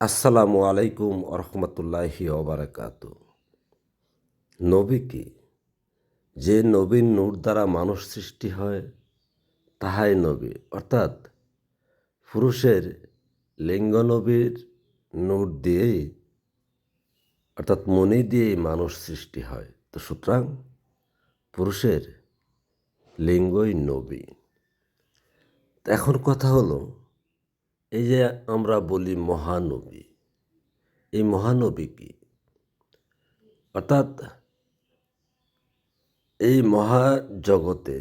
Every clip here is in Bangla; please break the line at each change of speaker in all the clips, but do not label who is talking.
আসসালামু আলাইকুম আরহামতুল্লাহি নবী কি যে নবীন নূর দ্বারা মানুষ সৃষ্টি হয়, তাহাই নবী। অর্থাৎ পুরুষের লিঙ্গ নবীর নূর দিয়েই, অর্থাৎ মনি দিয়েই মানুষ সৃষ্টি হয়। তো সুতরাং পুরুষের লিঙ্গই নবী। এখন কথা হলো এই যে আমরা বলি মহানবী, এই মহানবী কি? অর্থাৎ এই মহাজগতে,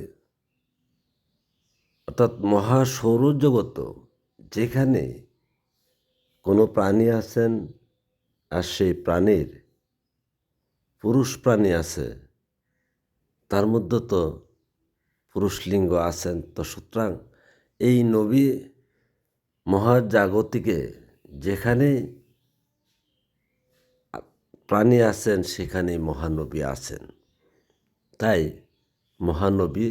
অর্থাৎ মহাসৌরজগত যেখানে কোনো প্রাণী আছেন আর সেই প্রাণীর পুরুষ প্রাণী আছে, তার মধ্যে তো পুরুষলিঙ্গ আছেন তো সুতরাং এই নবী মহাজাগতিকে যেখানে প্রাণী আছেন সেখানে মহানবী আছেন। তাই মহানবী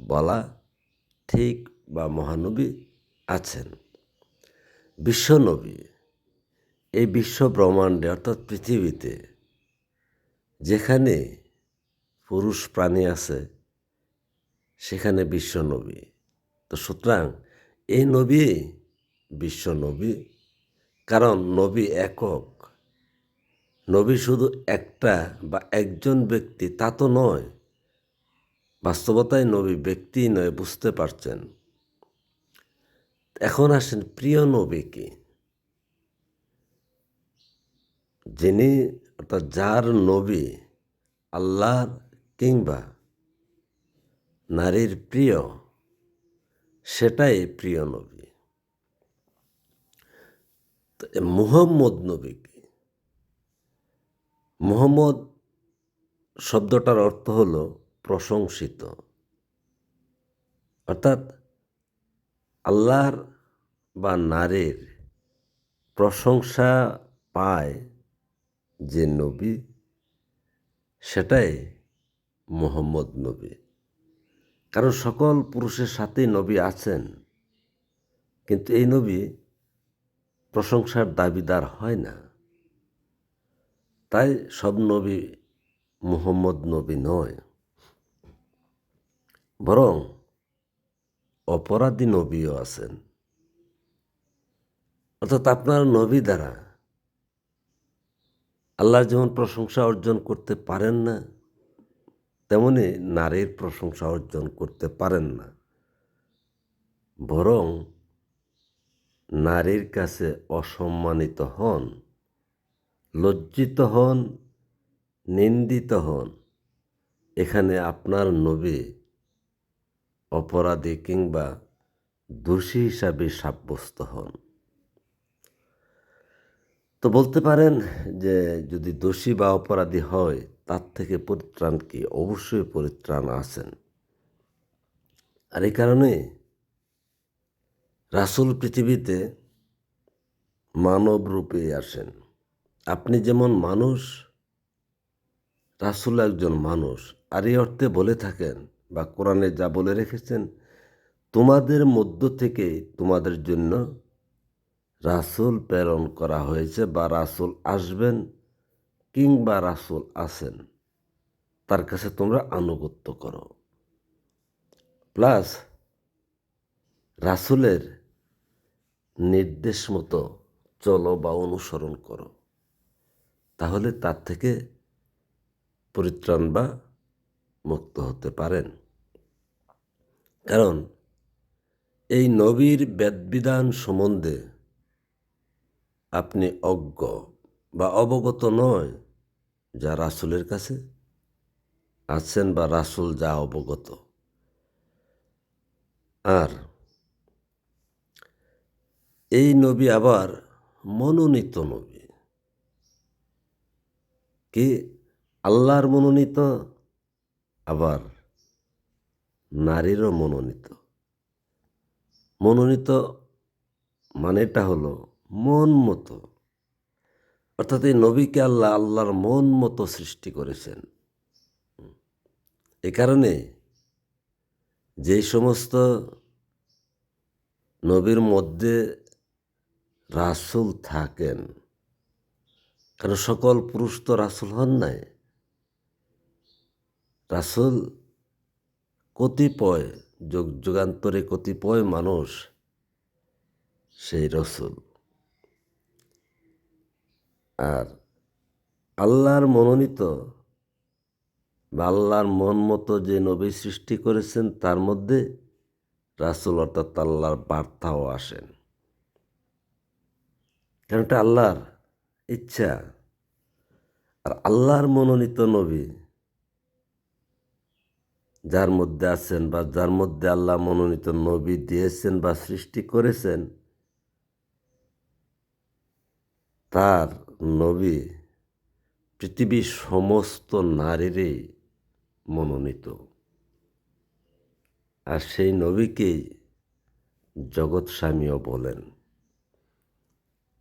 বলা ঠিক বা মহানবী আছেন। বিশ্বনবী এই বিশ্ব ব্রহ্মাণ্ডে অর্থাৎ পৃথিবীতে যেখানে পুরুষ প্রাণী আছে, সেখানে বিশ্বনবী। তো সুতরাং এই নবী বিশ্ব নবী। কারণ নবী একক। নবী শুধু একটা বা একজন ব্যক্তি, তা তো নয়। বাস্তবতায় নবী ব্যক্তি নয়, বুঝতে পারছেন? এখন আসেন প্রিয় নবী কি? যিনি অর্থাৎ যার নবী আল্লাহর কিংবা নারীর প্রিয়, সেটাই প্রিয় নবী। মুহম্মদ নবী কি? মুহম্মদ শব্দটার অর্থ হল প্রশংসিত। অর্থাৎ আল্লাহর বা নারীর প্রশংসা পায় যে নবী, সেটাই মোহাম্মদ নবী। কারণ সকল পুরুষের সাথেই নবী আছেন, কিন্তু এই নবী প্রশংসার দাবিদার হয় না। তাই সব নবী মুহম্মদ নবী নয়। বরং অপরাধী নবীও আছেন। অর্থাৎ আপনার নবী দ্বারা আল্লাহ যেমন প্রশংসা অর্জন করতে পারেন না, তেমনি নারীর প্রশংসা অর্জন করতে পারেন না। বরং নারীর কাছে অসম্মানিত হন, লজ্জিত হন, নিন্দিত হন। এখানে আপনার নবী অপরাধী কিংবা দোষী হিসাবে সাব্যস্ত হন। তো বলতে পারেন যে যদি দোষী বা অপরাধী হয়, তার থেকে পরিত্রাণ কি? অবশ্যই পরিত্রাণ আছেন। আর এই কারণে রাসুল পৃথিবীতে মানব রূপে আসেন। আপনি যেমন মানুষ, রাসুল একজন মানুষ। আর এই অর্থে বলে থাকেন বা কোরআনে যা বলে রেখেছেন, তোমাদের মধ্য থেকে তোমাদের জন্য রাসুল প্রেরণ করা হয়েছে বা রাসুল আসবেন কিংবা রাসুল আসেন তার কাছে তোমরা আনুগত্য করো। প্লাস রাসুলের নির্দেশ মতো চলো বা অনুসরণ করো। তাহলে তার থেকে পরিত্রাণ বা মুক্ত হতে পারেন। কারণ এই নবীর বেদবিধান সম্বন্ধে আপনি অজ্ঞ বা অবগত নয় যা রাসুলের কাছে আছেন বা রাসুল যা অবগত। আর এই নবী আবার মনোনীত নবী। কি আল্লাহর মনোনীত? আবার নারীরও মনোনীত। মনোনীত মানেটা হলো মন মতো। অর্থাৎ এই নবীকে আল্লাহ আল্লাহর মন মতো সৃষ্টি করেছেন। এ কারণে যেই সমস্ত নবীর মধ্যে রাসুল থাকেন। কারণ সকল পুরুষ তো রাসুল হন নাই? রাসুল কতিপয় যুগ যুগান্তরে কতিপয় মানুষ সেই রসুল। আর আল্লাহর মনোনীত বা আল্লাহর মন মতো যে নবী সৃষ্টি করেছেন, তার মধ্যে রাসুল অর্থাৎ আল্লাহর বার্তাও আসেন। কারণ এটা আল্লাহর ইচ্ছা। আর আল্লাহর মনোনীত নবী যার মধ্যে আছেন বা যার মধ্যে আল্লাহ মনোনীত নবী দিয়েছেন বা সৃষ্টি করেছেন, তার নবী পৃথিবীর সমস্ত নারীরই মনোনীত। আর সেই নবীকেই জগৎ স্বামীও বলেন।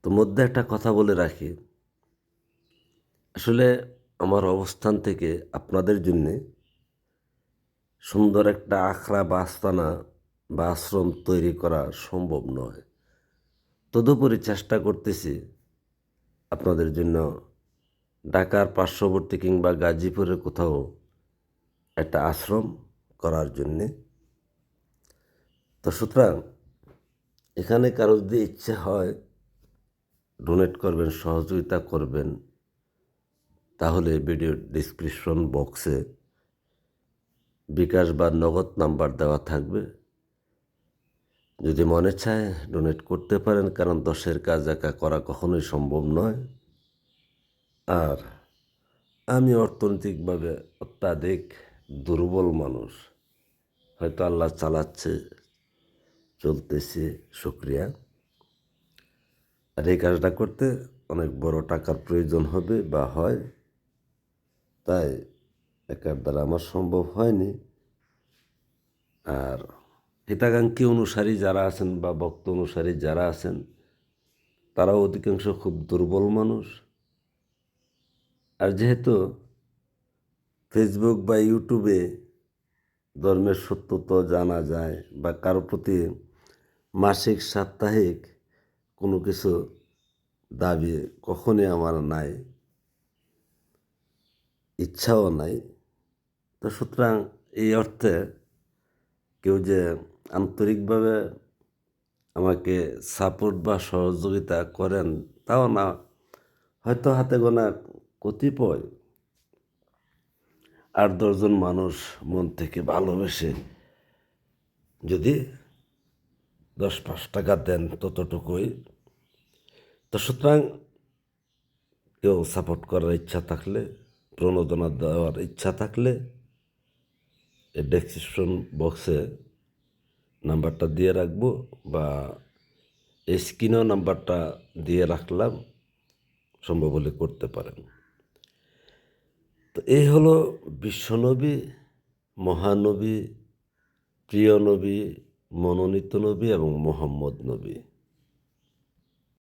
তো মধ্যে একটা কথা বলে রাখি। আসলে আমার অবস্থান থেকে আপনাদের জন্যে সুন্দর একটা আখড়া বা আস্তানা বা আশ্রম তৈরি করা সম্ভব নয়। তদুপরি চেষ্টা করতেছি আপনাদের জন্য ঢাকার পার্শ্ববর্তী কিংবা গাজীপুরের কোথাও একটা আশ্রম করার জন্যে। তো সুতরাং এখানে কারও যদি ইচ্ছে হয় ডোনেট করবেন, সহযোগিতা করবেন, তাহলে ভিডিও ডিসক্রিপশন বক্সে বিকাশ বা নগদ নাম্বার দেওয়া থাকবে। যদি মনে চায় ডোনেট করতে পারেন, কারণ দশের কাজ একা করা কখনোই সম্ভব নয়। আর আমি অর্থনৈতিকভাবে অত্যাধিক দুর্বল মানুষ, হয়তো আল্লাহ চালাচ্ছে, চলতেছে, শুক্রিয়া। আর এই কাজটা করতে অনেক বড় টাকার প্রয়োজন হবে বা হয়। তাই একার দ্বারা আমার সম্ভব হয়নি। আর হিতাকাঙ্ক্ষী অনুসারী যারা আছেন বা ভক্ত অনুসারী যারা আছেন, তারাও অধিকাংশ খুব দুর্বল মানুষ। আর যেহেতু ফেসবুক বা ইউটিউবে ধর্মের সত্যতা জানা যায় বা কারও প্রতি মাসিক, সাপ্তাহিক কোনো কিছু দাবি কখনই আমার নাই, ইচ্ছাও নাই। তো সুতরাং এই অর্থে কেউ যে আন্তরিকভাবে আমাকে সাপোর্ট বা সহযোগিতা করেন তাও না, হয়তো হাতে গোনা কতিপয় আট দশজন মানুষ মন থেকে ভালোবেসে যদি দশ পাঁচ টাকা দেন ততটুকুই। তো সুতরাং কেউ সাপোর্ট করার ইচ্ছা থাকলে, প্রণোদনা দেওয়ার ইচ্ছা থাকলে, এই ডেসক্রিপশন বক্সে নাম্বারটা দিয়ে রাখব বা স্ক্রিনেও নাম্বারটা দিয়ে রাখলাম, সম্ভব হলে করতে পারেন। তো এই হলো বিশ্বনবী, মহানবী প্রিয় নবী মনোনীত নবী এবং মোহাম্মদ নবী।